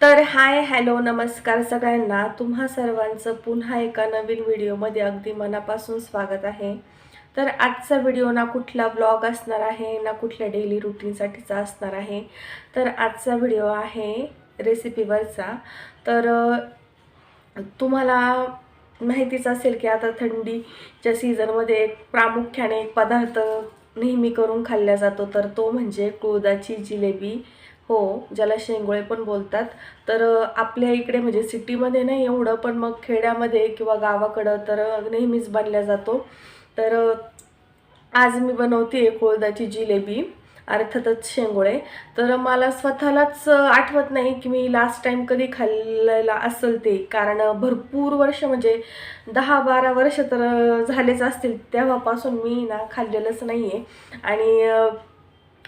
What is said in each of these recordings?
तर hi hello नमस्कार सगळ्यांना. तुम्हा सर्वांचं पुन्हा एका नवीन व्हिडिओमध्ये अगदी मनापासून स्वागत आहे. तर आजचा व्हिडिओ ना कुठला ब्लॉग असणार आहे ना कुठल्या डेली रुटीनसाठीचा असणार आहे तर आजचा व्हिडिओ आहे रेसिपीवरचा तर तुम्हाला माहितीच असेल की आता थंडीच्या सीझनमध्ये एक प्रामुख्याने एक पदार्थ नेहमी करून खाल्ला जातो. तर तो म्हणजे कुळदाची जिलेबी. हो ज्याला शेंगोळे पण बोलतात. तर आपल्या इकडे म्हणजे सिटीमध्ये नाही एवढं पण मग खेड्यामध्ये किंवा गावाकडं तर नेहमीच बनल्या जातो. तर आज मी बनवते कोळदाची जिलेबी अर्थातच शेंगोळे. तर मला स्वतःलाच आठवत नाही की मी लास्ट टाईम कधी खाल्लेला असेल ते. कारण भरपूर वर्ष म्हणजे दहा बारा वर्ष तर झालेच असतील. तेव्हापासून मी ना खाल्लेलंच नाही आहे आणि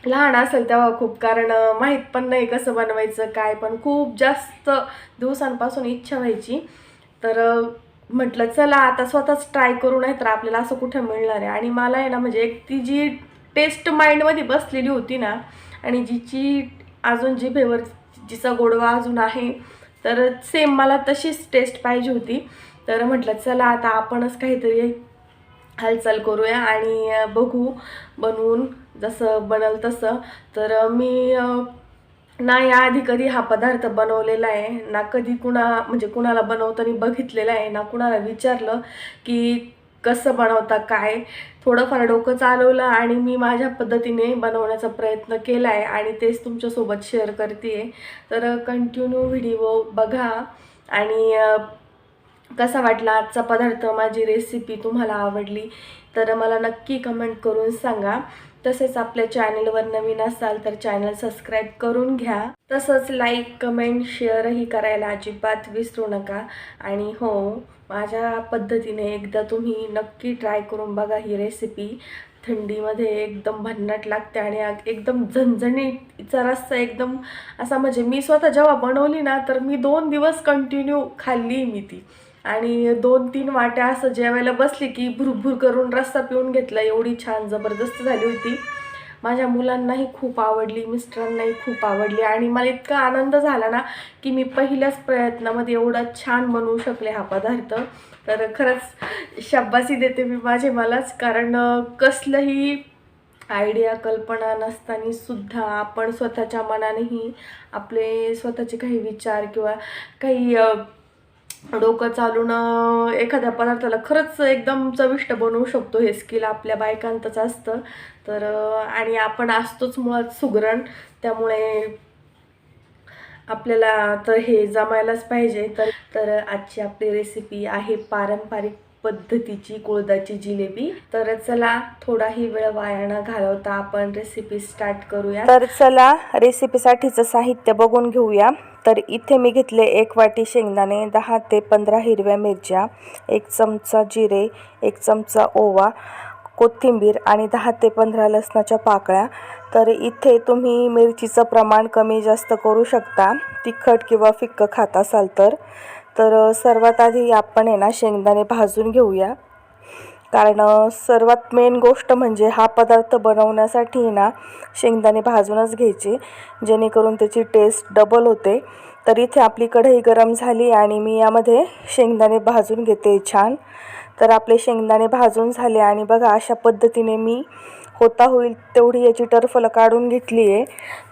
लहान असेल तेव्हा खूप कारण माहीत पण नाही कसं बनवायचं काय पण. खूप जास्त दिवसांपासून इच्छा व्हायची. तर म्हटलं चला आता स्वतःच ट्राय करू नाही तर आपल्याला असं कुठं मिळणार आहे. आणि मला आहे ना म्हणजे एक ती जी टेस्ट माइंडमध्ये बसलेली होती ना आणि जिची अजून जिभेवर जिचा गोडवा अजून आहे तर सेम मला तशीच टेस्ट पाहिजे होती. तर म्हटलं चला आता आपणच काहीतरी हालचाल करूया आणि बघू बनवून जसं बनल तसं. तर मी ना याआधी कधी हा पदार्थ बनवलेला आहे ना कधी कुणा म्हणजे कुणाला बनवताना बघितलेलं आहे ना कुणाला विचारलं की कसं बनवता काय? थोडंफार डोकं चालवलं आणि मी माझ्या पद्धतीने बनवण्याचा प्रयत्न केला आहे आणि तेच तुमच्यासोबत शेअर करते तर कंटिन्यू व्हिडिओ बघा आणि कसा वाटला आजचा पदार्थ माझी रेसिपी तुम्हाला आवडली तर मला नक्की कमेंट करून सांगा. तसेच आपल्या चॅनलवर नवीन असाल तर चॅनल सबस्क्राईब करून घ्या. तसंच लाईक कमेंट शेअरही करायला अजिबात विसरू नका. आणि हो माझ्या पद्धतीने एकदा तुम्ही नक्की ट्राय करून बघा ही रेसिपी थंडीमध्ये एकदम भन्नाट लागते आणि एकदम झणझणीचा रस्सा एकदम असा म्हणजे मी स्वतः जेव्हा बनवली ना तर मी दोन दिवस कंटिन्यू खाल्ली मी ती. आणि दोन तीन वाट्या असं जेवायला बसली की भुरभुर करून रस्सा पिऊन घेतला. एवढी छान जबरदस्त झाली होती. माझ्या मुलांनाही खूप आवडली मिस्टरांनाही खूप आवडली आणि मला इतका आनंद झाला ना की मी पहिल्याच प्रयत्नामध्ये एवढा छान बनवू शकले हा पदार्थ. तर खरंच शब्बासी देते मी माझे मलाच कारण कसलंही आयडिया कल्पना नसताना सुद्धा आपण स्वतःच्या मनानेही आपले स्वतःचे काही विचार किंवा काही डोकं चालून एखाद्या पदार्थाला खरंच एकदम चविष्ट बनवू शकतो. हे स्किल आपल्या बायकांतच असतं. तर आणि आपण असतोच मुळात सुगरण. त्यामुळे आपल्याला तर हे जमायलाच पाहिजे. तर तर आजची आपली रेसिपी आहे पारंपरिक पद्धतीची कुळदाची जिलेबी. तर चला थोडाही वेळ वाया न घालवता आपण रेसिपी स्टार्ट करूया. तर चला रेसिपीसाठीचं साहित्य बघून घेऊया. तर इथे मी घेतले एक वाटी शेंगदाणे दहा ते पंधरा हिरव्या मिरच्या एक चमचा जिरे एक चमचा ओवा कोथिंबीर आणि दहा ते पंधरा लसणाच्या पाकळ्या. तर इथे तुम्ही मिरचीचं प्रमाण कमी जास्त करू शकता. तिखट किंवा फिक्क खात असाल तर. तर सर्वात आधी आपण आहे ना शेंगदाणे भाजून घेऊया. कारण सर्वात मेन गोष्ट म्हणजे हा पदार्थ बनवण्यासाठी ना शेंगदाणे भाजूनच घ्यायचे. जेणेकरून त्याची टेस्ट डबल होते. तर इथे आपली कढई गरम झाली आणि मी यामध्ये शेंगदाणे भाजून घेते छान. तर आपले शेंगदाणे भाजून झाले आणि बघा अशा पद्धतीने मी होता होईल तेवढी याची टरफलं काढून घेतली आहे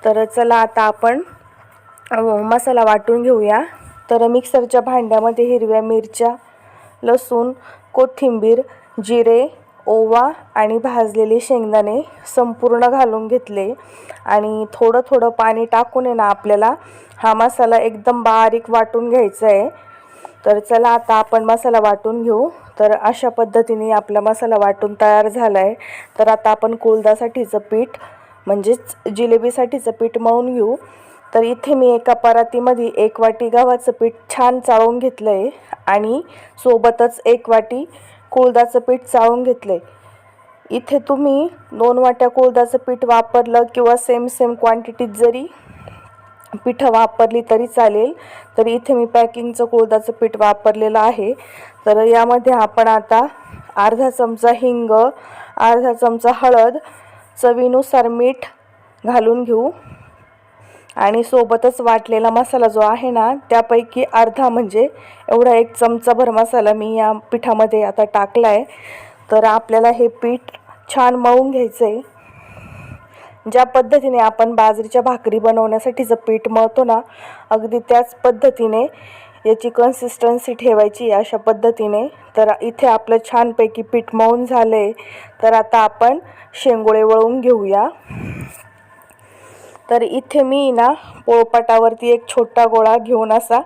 तर चला आता आपण मसाला वाटून घेऊया. तर मिक्सरच्या भांड्यामध्ये हिरव्या मिरच्या लसूण कोथिंबीर जिरे ओवा आणि भाजलेले शेंगदाणे संपूर्ण घालून घेतले. आणि थोडं थोडं पाणी टाकून आहे ना आपल्याला हा मसाला एकदम बारीक वाटून घ्यायचा आहे. तर चला आता आपण मसाला वाटून घेऊ. तर अशा पद्धतीने आपला मसाला वाटून तयार झाला आहे तर आता आपण कुलदासाठीचं पीठ म्हणजेच जिलेबीसाठीचं पीठ मळून घेऊ. तर इथे मी एका परातीमध्ये एक वाटी गव्हाचं पीठ छान चाळून घेतलं आहे आणि सोबतच एक वाटी कुळदाचं पीठ चाळून घेतलं आहे इथे तुम्ही दोन वाट्या कुळदाचं पीठ वापरलं किंवा सेम सेम क्वांटिटीत जरी पिठं वापरली तरी चालेल. तर इथे मी पॅकिंगचं कुळदाचं पीठ वापरलेलं आहे. तर यामध्ये आपण आता अर्धा चमचा हिंग अर्धा चमचा हळद चवीनुसार मीठ घालून घेऊ. आणि सोबतच वाटलेला मसाला जो आहे ना त्यापैकी अर्धा म्हणजे एवढा एक चमचाभर मसाला मी या पिठामध्ये आता टाकला आहे तर आपल्याला हे पीठ छान मळून घ्यायचं आहे ज्या पद्धतीने आपण बाजरीच्या भाकरी बनवण्यासाठी जर पीठ मळतो ना अगदी त्याच पद्धतीने याची कन्सिस्टन्सी ठेवायची अशा पद्धतीने. तर इथे आपलं छानपैकी पीठ मळून झालं आहे तर आता आपण शेंगोळे वळून घेऊया. तर इथे मी ना पोळपाटावरती एक छोटा गोळा घेऊन असा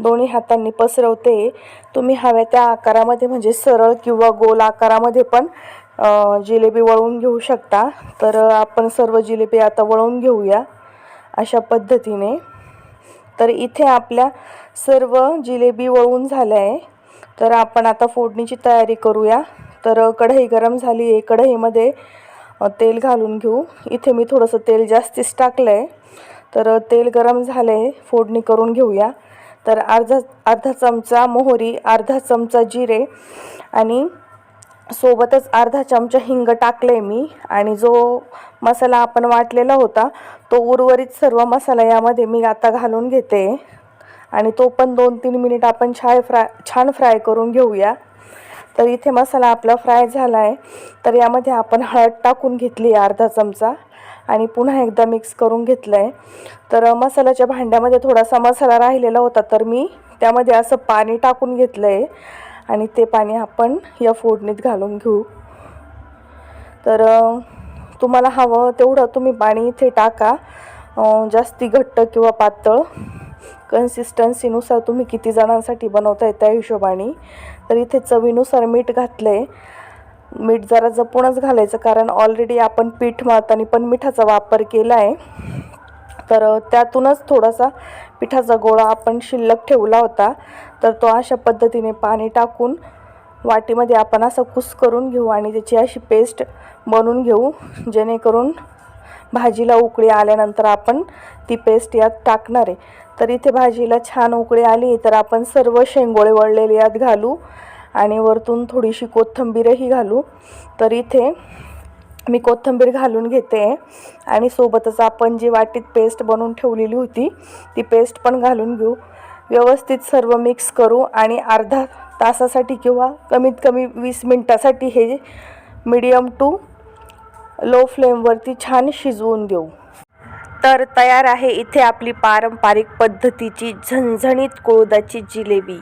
दोन्ही हातांनी पसरवते. तुम्ही हव्या त्या आकारामध्ये म्हणजे सरळ किंवा गोल आकारामध्ये पण जिलेबी वळवून घेऊ शकता. तर आपण सर्व जिलेबी आता वळवून घेऊया अशा पद्धतीने. तर इथे आपल्या सर्व जिलेबी वळून झाल्या आहे. तर आपण आता फोडणीची तयारी करूया. तर कढई गरम झाली आहे. कढईमध्ये तेल घालून घेऊ. इथे मी थोडंसं तेल जास्तीच टाकलं आहे तर तेल गरम झालं आहे फोडणी करून घेऊया. तर अर्धा अर्धा चमचा मोहरी अर्धा चमचा जिरे आणि सोबतच अर्धा चमचा हिंग टाकले मी. आणि जो मसाला आपण वाटलेला होता तो उर्वरित सर्व मसाला यामध्ये मी आता घालून घेते. आणि तो पण दोन तीन मिनिट आपण छाय फ्राय छान फ्राय करून घेऊया. तर इथे मसाला आपला फ्राय झाला आहे तर यामध्ये आपण हळद टाकून घेतली आहे अर्धा चमचा आणि पुन्हा एकदा मिक्स करून घेतलं आहे तर मसाल्याच्या भांड्यामध्ये थोडासा मसाला राहिलेला होता तर मी त्यामध्ये असं पाणी टाकून घेतलं आहे आणि ते पाणी आपण या फोडणीत घालून घेऊ. तर तुम्हाला हवं तेवढं तुम्ही पाणी इथे टाका. जास्ती घट्ट किंवा पातळ कन्सिस्टन्सीनुसार तुम्ही किती जणांसाठी बनवताय त्या हिशोबाने. तर इथे चवीनुसार मीठ घातलं आहे मीठ जरा जपूनच घालायचं कारण ऑलरेडी आपण पीठ मळताना पण मिठाचा वापर केला आहे तर त्यातूनच थोडासा पिठाचा गोळा आपण शिल्लक ठेवला होता. तर तो अशा पद्धतीने पाणी टाकून वाटीमध्ये आपण असं कुस करून घेऊ आणि त्याची अशी पेस्ट बनवून घेऊ. जेणेकरून भाजीला उकळी आल्यानंतर आपण ती पेस्ट यात टाकणार आहे. तर इथे भाजीला छान उकळी आली तर आपण सर्व शेंगोळे वळलेले यात घालू आणि वरतून थोडीशी कोथिंबीरही घालू. तर इथे मी कोथिंबीर घालून घेते आणि सोबतच आपण जी वाटीत पेस्ट बनवून ठेवलेली होती ती पेस्ट पण घालून घेऊ. व्यवस्थित सर्व मिक्स करू आणि अर्धा तासासाठी किंवा कमीत कमी वीस मिनटासाठी हे मीडियम टू लो फ्लेमवरती छान शिजवून देऊ. तर तयार आहे इथे आपली पारंपरिक पद्धतीची झणझणीत कुळदाची जिलेबी.